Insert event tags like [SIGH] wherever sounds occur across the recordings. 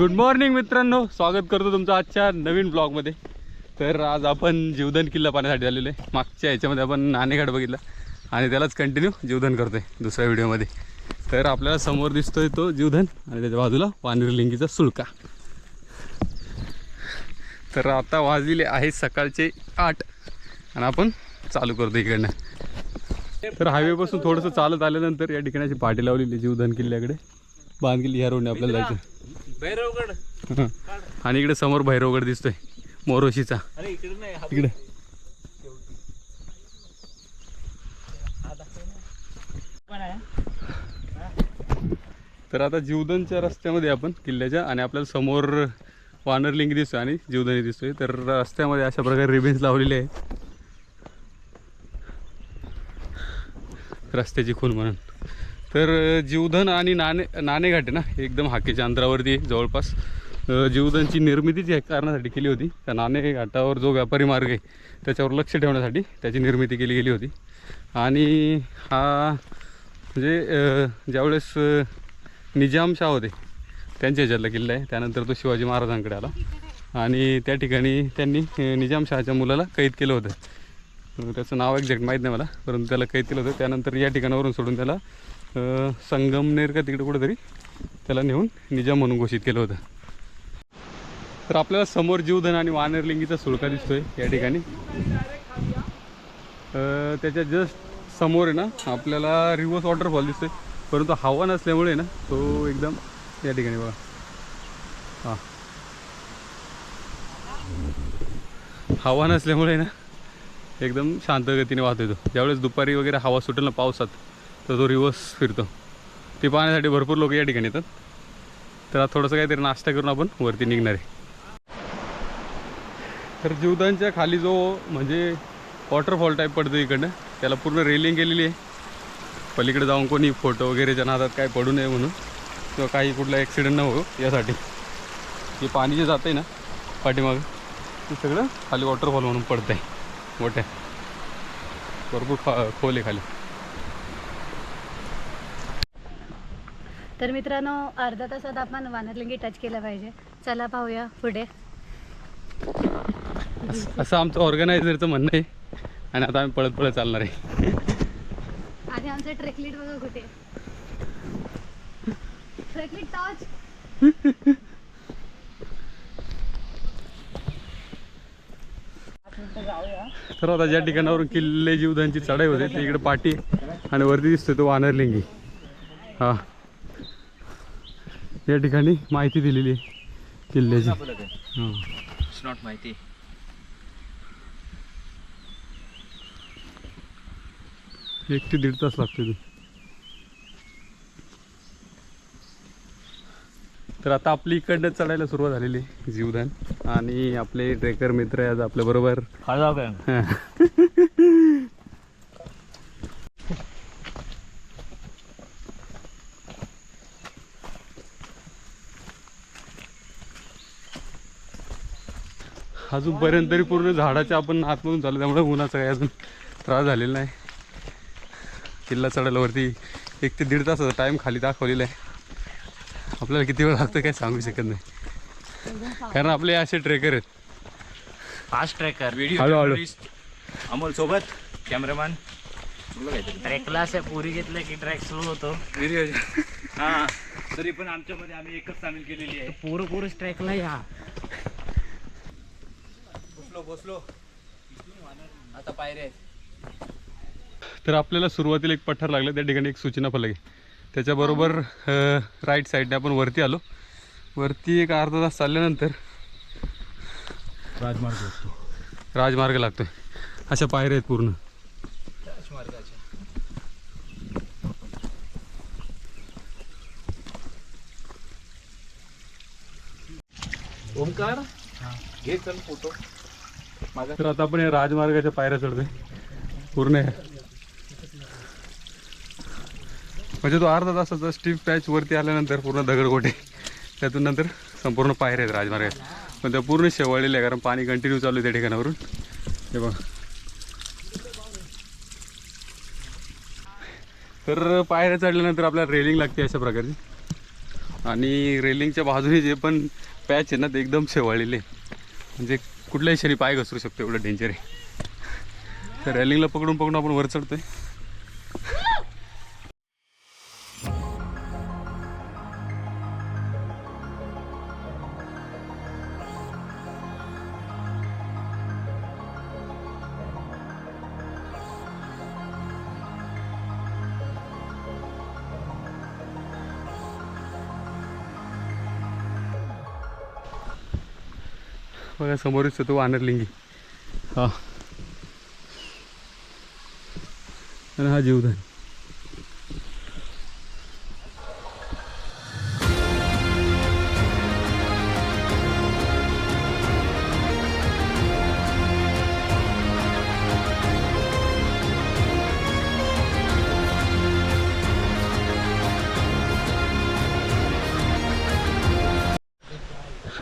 Good morning मित्रांनो. स्वागत करतो तुमचं आजच्या नवीन ब्लॉगमध्ये तर आज आपण जीवधन किल्ला पाहण्यासाठी आलेलो आहे. मागच्या ह्याच्यामध्ये आपण नाणेघाट बघितला आणि त्यालाच कंटिन्यू जीवधन करतोय दुसऱ्या व्हिडिओमध्ये. तर आपल्याला समोर दिसतोय तो जीवधन आणि त्याच्या बाजूला वानरलिंगीचा सुळका. तर आता वाजलेले आहे सकाळचे आठ आणि आपण चालू करतो इकडनं. तर हायवेपासून थोडंसं चालत आल्यानंतर या ठिकाणाची पाठी लावलेली जीवधन किल्ल्याकडे. बांधकिल्ली ह्या रोडने आपल्याला जायचं. भैरवगड. [LAUGHS] आणि इकडे समोर भैरवगड दिसतोय मोरोशीचा. इकडे तर आता जीवदनच्या रस्त्यामध्ये आपण किल्ल्याच्या आणि आपल्याला समोर वानरलिंग दिसतोय आणि जीवदनी दिसतोय. तर रस्त्यामध्ये अशा प्रकारे रिबेन्स लावलेले आहेत. रस्त्याची खून म्हणून. तर जीवधन आणि नाणे नाणेघाट आहे ना एकदम हाकेच्या अंतरावरती जवळपास. जीवधनची निर्मितीच या कारणासाठी केली होती. त्या नाणेघाटावर जो व्यापारी मार्ग आहे त्याच्यावर लक्ष ठेवण्यासाठी त्याची निर्मिती केली गेली होती. आणि हा म्हणजे ज्यावेळेस निजामशाह होते त्यांच्या ह्याच्यातला किल्ला आहे. त्यानंतर तो शिवाजी महाराजांकडे आला. आणि त्या ठिकाणी त्यांनी निजामशहाच्या मुलाला कैद केलं होतं. त्याचं नाव एक्झॅक्ट माहीत नाही मला परंतु त्याला कैद केलं होतं. त्यानंतर या ठिकाणावरून सोडून त्याला संगमनेर का तिकडे कुठेतरी त्याला नेऊन निजाम म्हणून घोषित केलं होतं. तर आपल्याला समोर जीवधन आणि वानरलिंगीचा सुळका दिसतोय या ठिकाणी. त्याच्या जस्ट समोर आहे ना आपल्याला रिव्हर्स वॉटरफॉल दिसतोय. परंतु हवा नसल्यामुळे ना तो एकदम या ठिकाणी बघा. हां. हवा नसल्यामुळे ना एकदम शांत गतीने वाहतोय येतो ज्यावेळेस दुपारी वगैरे हवा सुटेल ना पावसात तर तो रिवर्स फिरतो. ते पाहण्यासाठी भरपूर लोक या ठिकाणी येतात. तर आज थोडंसं काहीतरी नाश्ता करून आपण वरती निघणार आहे. तर जीवदानच्या खाली जो म्हणजे वॉटरफॉल टाईप पडतो इकडनं त्याला पूर्ण रेलिंग केलेली आहे. पलीकडे जाऊन कोणी फोटो वगैरेच्या नादात काय पडू नये म्हणून किंवा काही कुठला ॲक्सिडेंट न हो यासाठी. हे पाणी जे जातं आहे ना पाठीमागं ते सगळं खाली वॉटरफॉल म्हणून पडतं आहे मोठ्या भरपूर खा खोल आहे खाली. तर मित्रांनो अर्धा तासात आपण वानरलिंगी टच केलं पाहिजे. चला पाहूया पुढे. असं आमचं ऑर्गनायझरचं म्हणणं आहे. आणि आता आम्ही पळत पळत चालणार आहे. आणि आमचं ट्रेकलीट बघा कुठे. ट्रेकलीट टॉच तर आता ज्या ठिकाणावरून किल्ले जीवदांची चढाई होते ते इकडे पाठी आणि वरती दिसतोय तो वानरलिंगी हा. या ठिकाणी माहिती दिलेली आहे किल्ल्याची. हां. नॉट माहिती. एक ते दीड तास लागतो ते. तर आता आपली इकडनं चढायला सुरुवात झालेली आहे जीवदान. आणि आपले ट्रेकर मित्र आज आपल्या [LAUGHS] अजूनपर्यंत तरी पूर्ण झाडाच्या आपण आतमधून चालू त्यामुळे उन्हाचा काही अजून त्रास झालेला नाही. किल्ला चढायला वरती एक ते दीड तासाचा टाईम खाली दाखवलेला आहे. आपल्याला किती वेळ लागतो काय सांगू शकत नाही. कारण आपले असे ट्रेकर आहेत. फास्ट ट्रॅकर हळूहळू. अमोल सोबत कॅमेरामॅन ट्रॅक क्लास आहे पुरी घेतलं की ट्रॅक स्लो होतो. हा तरी पण आमच्यामध्ये आम्ही एकच सामील केलेली आहे. पोरं पोरच ट्रॅकला या. बसलो बसलो. आता पायरे आहेत. तर आपल्याला सुरुवातीला एक पठार लागलं त्या ठिकाणी एक सूचना फलक आहे. त्याच्याबरोबर राईट साईडने आपण वरती आलो. वरती एक अर्धा तास चालल्यानंतर राजमार्ग असतो राजमार्ग लागतोय. अशा पायऱ्या आहेत पूर्ण. ओमकार घे चल फोटो. तर आता आपण या राजमार्गाच्या पायऱ्या चढतोय. पूर्ण म्हणजे तो अर्धा तासाचा स्टीप पॅच वरती आल्यानंतर पूर्ण दगडगोटे त्यातून नंतर संपूर्ण पायऱ्या आहेत राजमार्गात. पण त्या पूर्ण शेवाळलेल्या आहे कारण पाणी कंटिन्यू चालू आहे त्या ठिकाणावरून. हे बघा. तर पायऱ्या चढल्यानंतर आपल्याला रेलिंग लागते अशा प्रकारची आणि रेलिंगच्या बाजूने जे पण पॅच आहे ना ते एकदम शेवाळलेले म्हणजे कुठल्याही क्षणी पाय घसरू शकतो एवढं डेंजर आहे. तर रॅलिंगला पकडून पकडून आपण वर चढतोय. बघा समोरच तो वानरलिंगी हा. आणि हा जीवधन.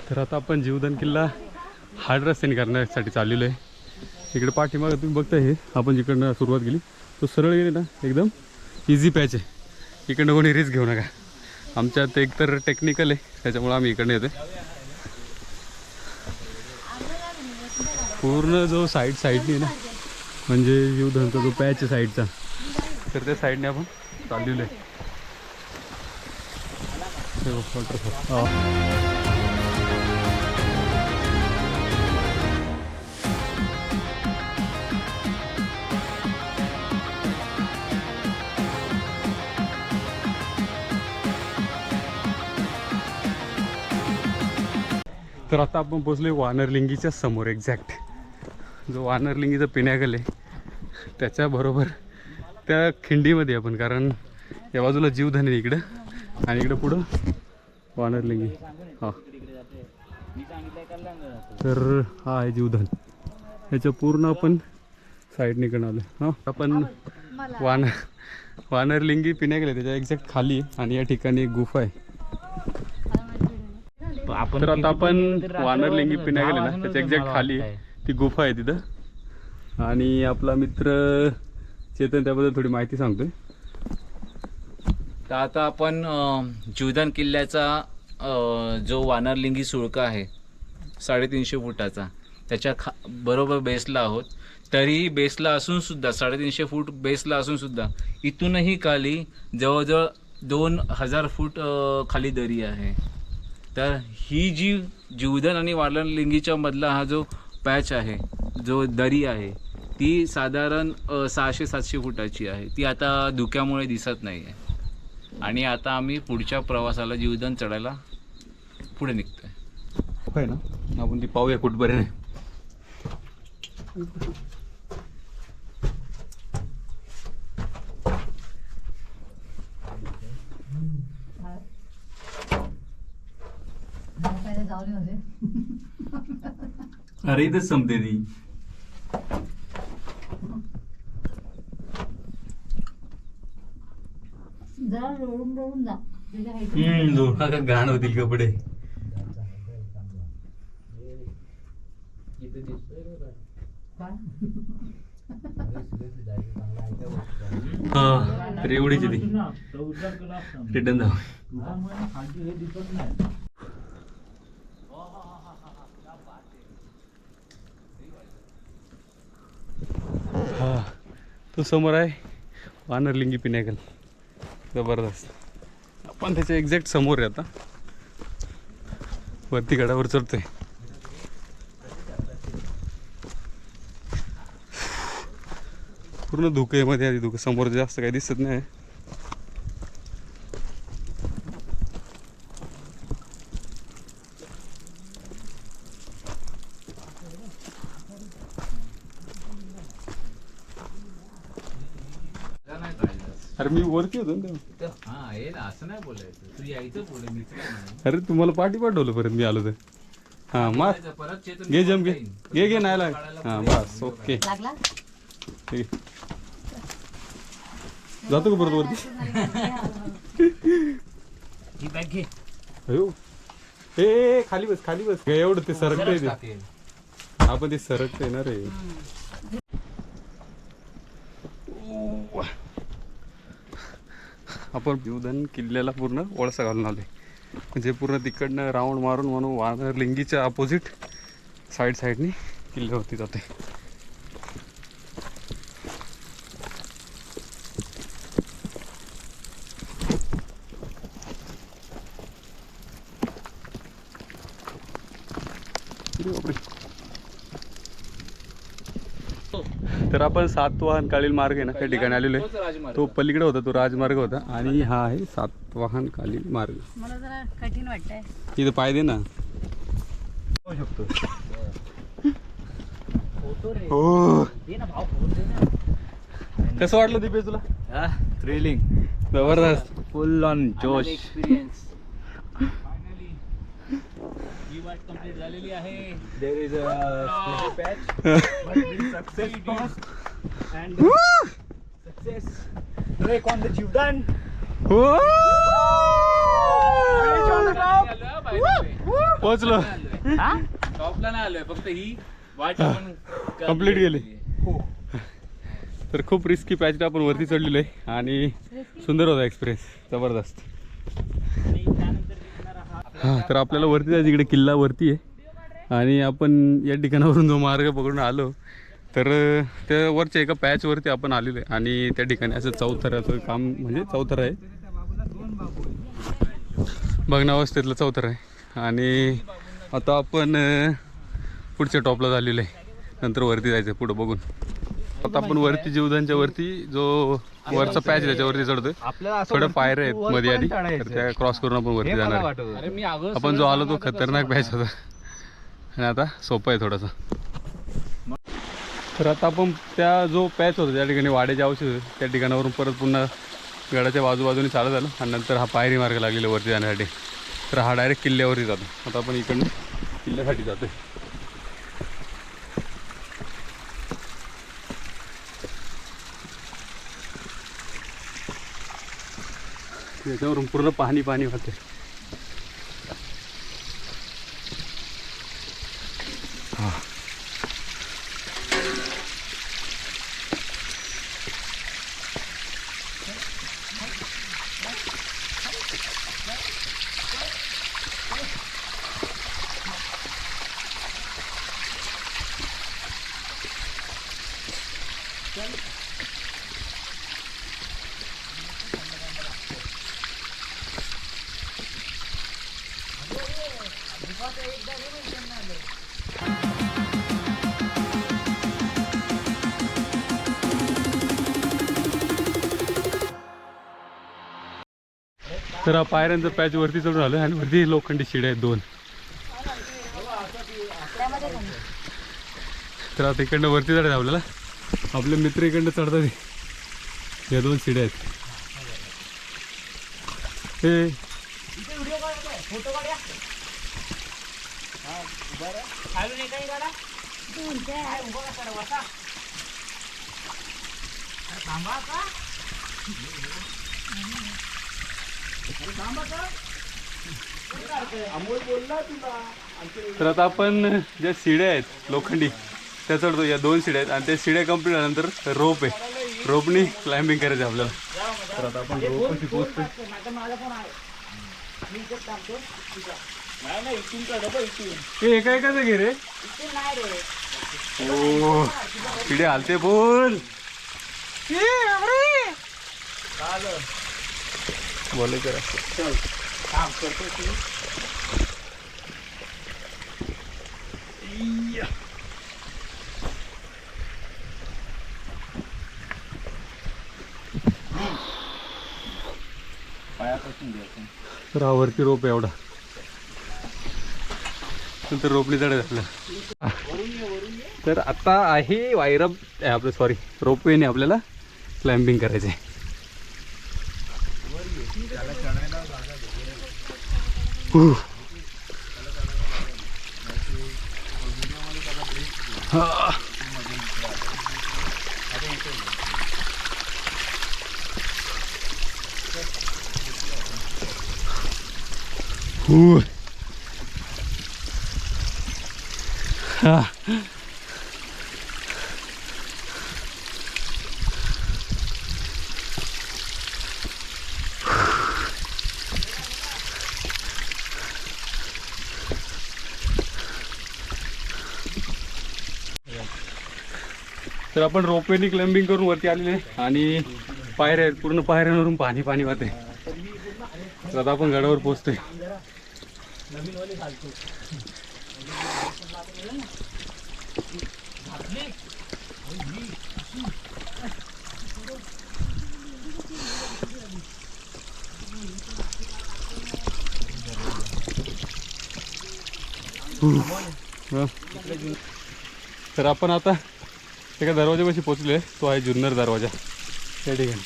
तर आता आपण जीवदान किल्ला हार्ड रस्त्याने करण्यासाठी चाललेलो आहे. इकडे पाठीमागं तुम्ही बघता हे आपण जिकडनं सुरुवात केली तो सरळ गेले ना एकदम इझी पॅच आहे. इकडनं कोणी रिस्क घेऊ नका. आमच्यात एकतर टेक्निकल आहे त्याच्यामुळं आम्ही इकडनं येतो पूर्ण जो साईड साईडने आहे ना म्हणजे जीवधनचा जो पॅच आहे साईडचा तर त्या साईडने आपण चाललेलो आहे. हे. तर आता आपण पोचलोय वानरलिंगीच्या समोर एक्झॅक्ट जो वानरलिंगीचा पिण्याकल आहे त्याच्याबरोबर त्या खिंडीमध्ये आपण कारण या बाजूला जीवधन आहे इकडं आणि इकडं पुढं वानरलिंगी. हां. तर हा आहे जीवधन ह्याच्या पूर्ण आपण साईडने कडे आलो हां आपण वान वानरलिंगी पिण्याकल आहे त्याच्या एक्झॅक्ट खाली आणि या ठिकाणी एक गुफा आहे. आपण तर आता आपण वानरलिंगी दहा पिण्याला ना त्याच्या एक्झॅक्ट खाली. ती गुफा आहे तिथं. आणि आपला मित्र चेतन त्याबद्दल थोडी माहिती सांगतोय. तर आता आपण अं, जीवदान किल्ल्याचा जो वानरलिंगी सुळका आहे साडेतीनशे फुटाचा त्याच्या खा बरोबर बेसला आहोत. तरीही बेसला असून सुद्धा साडेतीनशे फूट बेसला असून सुद्धा इथूनही खाली जवळजवळ दोन हजार फूट खाली दरी आहे. तर ही जी जीवदान आणि वानरलिंगीच्या मधला हा जो पॅच आहे जो दरी आहे ती साधारण सहाशे सातशे फुटाची आहे. ती आता धुक्यामुळे दिसत नाही आहे आणि आता आम्ही पुढच्या प्रवासाला जीवदान चढायला पुढे निघतोय. गुफा आहे ना? आपण ती पाहूया कुठपर्यंत. अरे इथंच संपते ती. जरा रोडून रोडून जा. तुझ्या height हम्म, लोहा का घाण होतील कपडे. हा तर एवढीच आहे ती. रिटर्न जाऊ तो समोर आहे. वानरलिंगी पिनॅकल जबरदस्त. आपण त्याच्या एक्झॅक्ट समोर आहे आता. वरती गडावर चढतोय. पूर्ण धुकेमध्ये आधी धुकं. समोर जास्त काही दिसत नाही. अरे मी वरती होतो ना तेव्हा. हा हे ना असं नाही बोलायचं. तू यायचं पुढे मी अरे तुम्हाला पाठी पाठवलं परत मी आलो तर. हां मग परत चेतन घे जम घे. घे घे नाही लाग हां बस ओके. लागला? जातो का परत वरती? ही बॅग घे. अयो. ए, ए खाली बस खाली बस. एवढं ते सरकतंय ते. टाकेल. आपण ते सरकतंय ना रे. आपण जीवदान किल्ल्याला पूर्ण वळसा घालून आहे म्हणजे पूर्ण तिकडनं राऊंड मारून म्हणून वानर लिंगीच्या अपोजिट साईड साईडनी किल्ल्यावरती जाते अरे बापरे. तर आपण सातवाहन कालीन मार्ग आहे ना त्या ठिकाणी आलेलो आहे. तो पलीकडे होता तो राजमार्ग होता. आणि हा आहे सातवाहन कालीन मार्ग. मला जरा कठीण वाटतंय. इथं पाय दे ना. हो. कसं वाटलं दीपेश तुला? थ्रिलिंग जबरदस्त. फुल ऑन जोश. एक्सपिरियन्स ही वाट कंप्लीट झालेली आहे. There is a patch success and success trek on the Jivdan हो पोहोचलो. टॉपला नाही आलोय. फक्त ही वाट आपण Complete गेली. तर खूप रिस्की पॅच आपण वरती चढलेलो आहे. आणि सुंदर होता एक्सपिरियन्स जबरदस्त. हां तर आपल्याला वरती जायचं इकडे किल्ला वरती आहे. आणि आपण या ठिकाणावरून जो मार्ग पकडून आलो तर त्या वरच्या एका पॅचवरती आपण आलेलो आहे. आणि त्या ठिकाणी असं चौथऱ्याचं काम म्हणजे चौथरा आहे. भग्नावस्थेतलं चौथरा आहे. आणि आता आपण पुढच्या टॉपला झालेलं आहे. नंतर वरती जायचं पुढं बघून. आता आपण वरती जीवदानच्या वरती जो वरचा पॅच आहे त्याच्यावरती चढतोय. आपल्याला थोड्या पायऱ्या आहेत मध्ये आधी. तर त्या क्रॉस करून आपण वरती जाणार आपण जो आलो तो खतरनाक पॅच होता. आणि आता सोपा आहे थोडासा. तर आता आपण त्या जो पॅच होता त्या ठिकाणी वाड्याचे औषध होते, त्या ठिकाणावरून परत पुन्हा गडाच्या बाजूबाजूने चालत आलो. आणि नंतर हा पायरी मार्ग लागलेला वरती जाण्यासाठी. तर हा डायरेक्ट किल्ल्यावरती जातो. आता आपण इकडनं किल्ल्यासाठी जातोय. त्याच्यावरून पूर्ण पाणी पाणी होते. तर हा पायऱ्यांचा पॅच वरती चढून आलो आणि वरती लोखंडी शिड्या आहेत दोन. तर आता इकडनं वरती चढायचं आपल्याला. आपले मित्र इकडनं चढतात. या दोन शिड्या आहेत. हे. तर आता आपण ज्या शिड्या आहेत लोखंडी त्या चढतो या दोन शिड्या आहेत. आणि त्या शिड्या कंप्लीट झाल्यानंतर रोप आहे. रोपनी क्लाइम्बिंग करायचं आपल्याला. तर आता आपण रोपशी पोहोचतोय एका एकाच घे रे. ओ शिड्या हालते बोल. बोले करा तर हा वरती रोप एवढा. नंतर रोपली चढायचं आपल्याला तर आता आहे वायरप आहे आपलं सॉरी रोपवेने आपल्याला क्लाइम्बिंग करायचं आहे Ooh. तर आपण रोपवेनी क्लाइम्बिंग करून वरती आलेले आणि पायऱ्या पूर्ण पायऱ्यांवरून पाणी पाणी वाहते तर आता आपण गडावर पोचतोय तर आपण आता एका दरवाजापाशी आहे तो आहे जुन्नर दरवाजा. त्या ठिकाणी.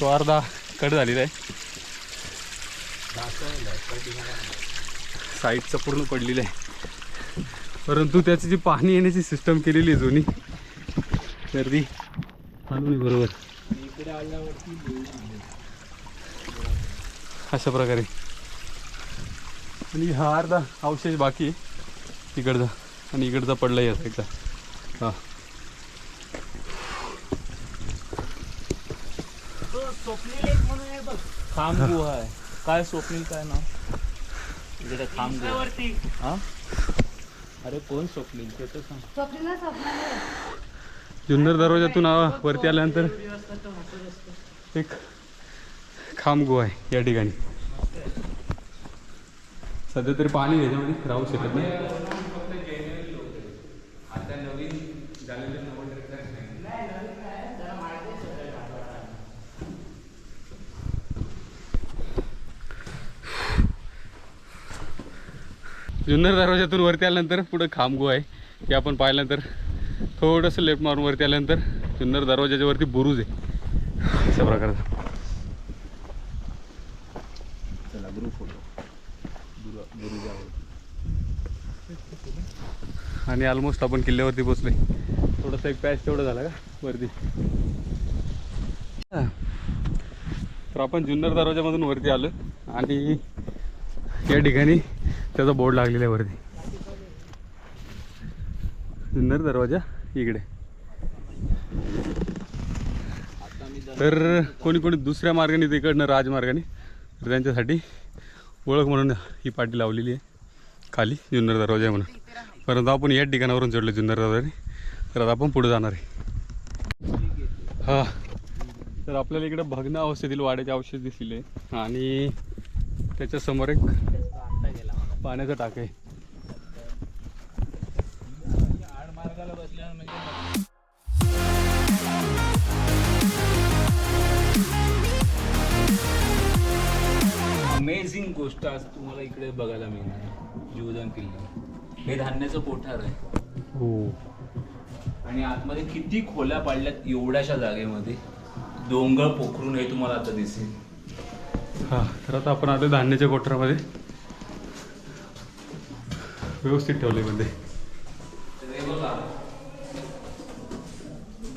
तो अर्धा कट झालेला आहे. साईडचं पूर्ण पडलेलं आहे. परंतु त्याची जी पाणी येण्याची सिस्टम केलेली आहे जुनी तर ती चालू बरोबर. अशा प्रकारे. आणि हा अर्धा अवशेष बाकी आहे. इकडचा आणि इकडचा पडला या साईडचा हां. खांब गुहा आहे. काय स्वप्नील काय नाव? इकडे खांब गुहा हा? अरे कोण स्वप्नील? ते तर सांग. जुन्नर दरवाजातून आ- वरती आल्यानंतर एक खांब गुहा आहे या ठिकाणी. सध्या तरी पाणी आहे त्याच्यामध्ये राहू शकत नाही. जुन्नर दरवाजातून वरती आल्यानंतर पुढं खांबगो आहे. हे आपण पाहिल्यानंतर थोडंसं लेफ्ट मारून वरती आल्यानंतर जुन्नर दरवाजाच्या वरती बुरुज आहे. अशा प्रकारचा चला ग्रुप फोटो आणि ऑलमोस्ट आपण किल्ल्यावरती पोचलोय थोडासा एक पॅच तेवढा झाला का? वरती. तर आपण जुन्नर दरवाजामधून वरती आलो आणि या ठिकाणी त्याचा बोर्ड लागलेला आहे वरती. जुन्नर दरवाजा इकडे. तर कोणी कोणी दुसऱ्या मार्गाने तिकडनं राजमार्गाने तर त्यांच्यासाठी ओळख म्हणून ही पाटी लावलेली आहे. खाली जुन्नर दरवाजा आहे म्हणून. परंतु आपण याच ठिकाणावरून चढलो जुन्नर दरवाजाने तर आता आपण पुढे जाणार आहे. हा. तर आपल्याला इकडं भग्न अवस्थेतील वाड्याचे अवशेष दिसले आणि त्याच्यासमोर एक पाण्याचा टाक आहे. मार्गाला बसल्यावर म्हणजे अमेझिंग गोष्ट आज तुम्हाला इकडे बघायला मिळणार. जीवदान किल्ला. हे धान्याचं कोठार आहे. हो. आणि आतमध्ये किती खोल्या पाडल्यात एवढ्याशा जागेमध्ये. डोंगर पोखरून हे तुम्हाला आता दिसेल. हा तर आता आपण आलो धान्याच्या कोठरामध्ये. व्यवस्थित ठेवले मध्ये.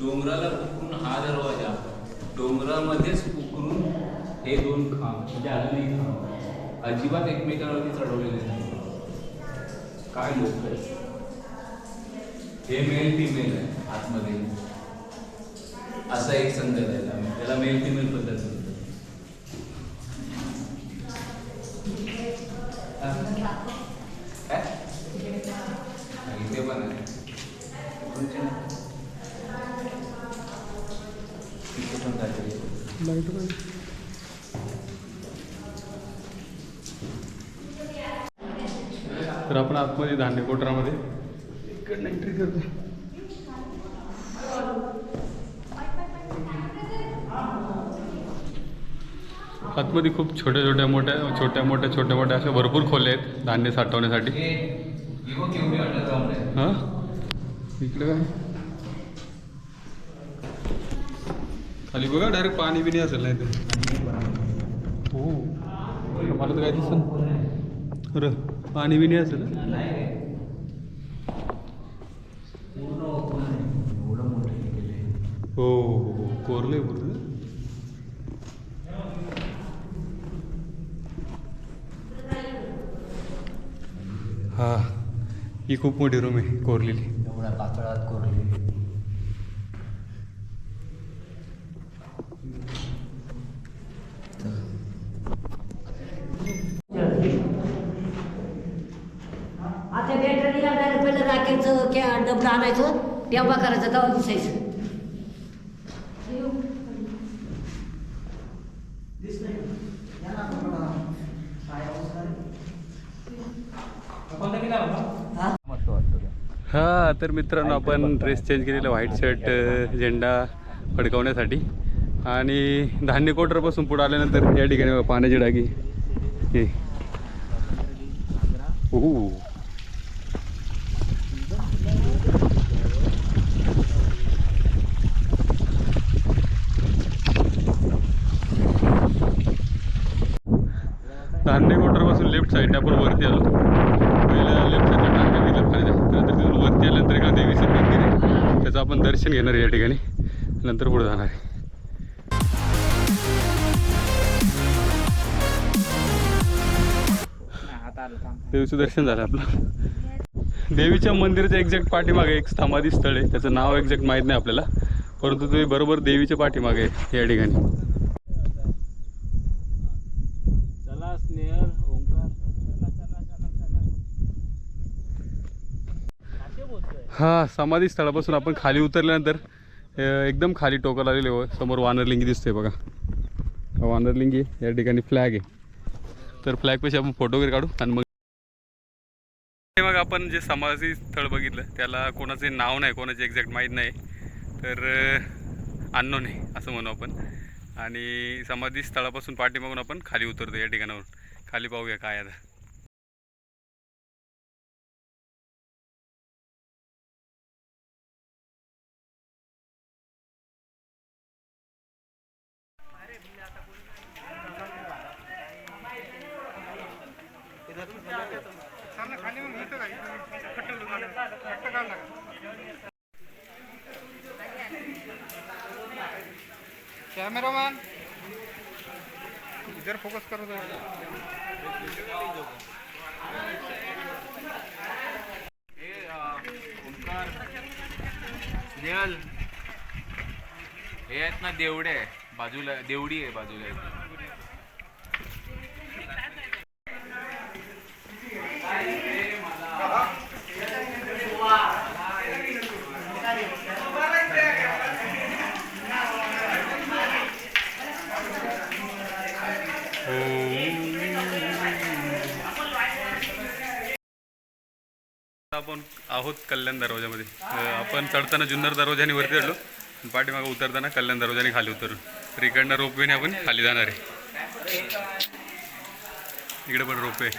डोंगराला उकरून हा दरवाजा डोंगरामध्येच उकरून हे दोन खांब म्हणजे अजूनही खांब अजिबात एकमेकांवरती चढवलेले नाही. काय लोक हे मेल फिमेल आहे आतमध्ये. असा एक संदर्भ आहे. त्याला. त्याला मेल फिमेल पद्धत म्हणतात काय? इथे पण आहे इथे पण काहीतरी तर आपण आतमध्ये धान्य कोठरामध्ये इकडनं एंट्री करतो. आतमध्ये खूप छोट्या छोट्या मोठ्या छोट्या मोठ्या छोट्या मोठ्या अशा भरपूर खोल्या आहेत धान्य साठवण्यासाठी. हे हां? इकडे काय? खाली बघा डायरेक्ट पाणी बिणी असेल नाही ते हो मला तर काय दिसत अरे पाणी बिणी असेल हो हो हो कोरलंय पूर्ण हा. ही खूप मोठी रूम आहे कोरलेली. एवढ्या पातळात कोरली आता बॅटरीला डायरेक्ट पहिलं राखेलचं कॅ डबडं आणायचं तेव्हा करायचं तेव्हा दिसायचं हा? तर मित्रांनो आपण ड्रेस चेंज केलेला व्हाईट शर्ट झेंडा फडकवण्यासाठी. आणि धान्य कोटरपासून पुढे आल्यानंतर या ठिकाणी पाण्याची डागी. हे. ओहो. धान्य कोटरपासून लेफ्ट साईडने आपण वरती आलो. पहिल्या लेफ्ट साईडला टांगा दिलं खाली जायचं. तिथून वरती आल्यानंतर एका देवीचं मंदिर आहे. त्याचं आपण दर्शन घेणार या ठिकाणी. नंतर पुढे जाणार आहे. देवीचं दर्शन झालं आपलं. देवीच्या मंदिराच्या एक्झॅक्ट पाठीमागे एक समाधी स्थळ आहे. त्याचं नाव एक्झॅक्ट माहीत नाही आपल्याला. परंतु ते बरोबर देवीच्या पाठीमागे आहे या ठिकाणी चला स्नेहल ओंकार चला चला चला चला काचे बोलतोय हा समाधी स्थळापासून आपण खाली उतरल्यानंतर एकदम खाली टोकाला आलेले हो समोर वानरलिंगी दिसते बघा. वानरलिंगी या ठिकाणी फ्लॅग आहे. तर फ्लॅगपेक्षा आपण फोटो वगैरे काढू आणि मग मग आपण जे समाधी स्थळ बघितलं त्याला कोणाचे नाव नाही कोणाचे एक्झॅक्ट माहीत नाही. तर अन्न नाही असं म्हणू आपण. आणि समाधी स्थळापासून पाठीमागून आपण खाली उतरतो या ठिकाणावरून. खाली पाहूया काय आता. कॅमेरामॅन इधर फोकस करो जरा. स्नेहल हे आहेत ना देवडे. आहे बाजूला देवडी आहे बाजूला इथे. आपण आहोत कल्याण दरवाजामध्ये. आपण चढताना जुन्नर दरवाजाने वरती चढलो पाठीमागं उतरताना कल्याण दरवाजाने खाली उतरलो. तर इकडनं रोपवेने आपण खाली जाणार आहे. इकडे पण रोपवे.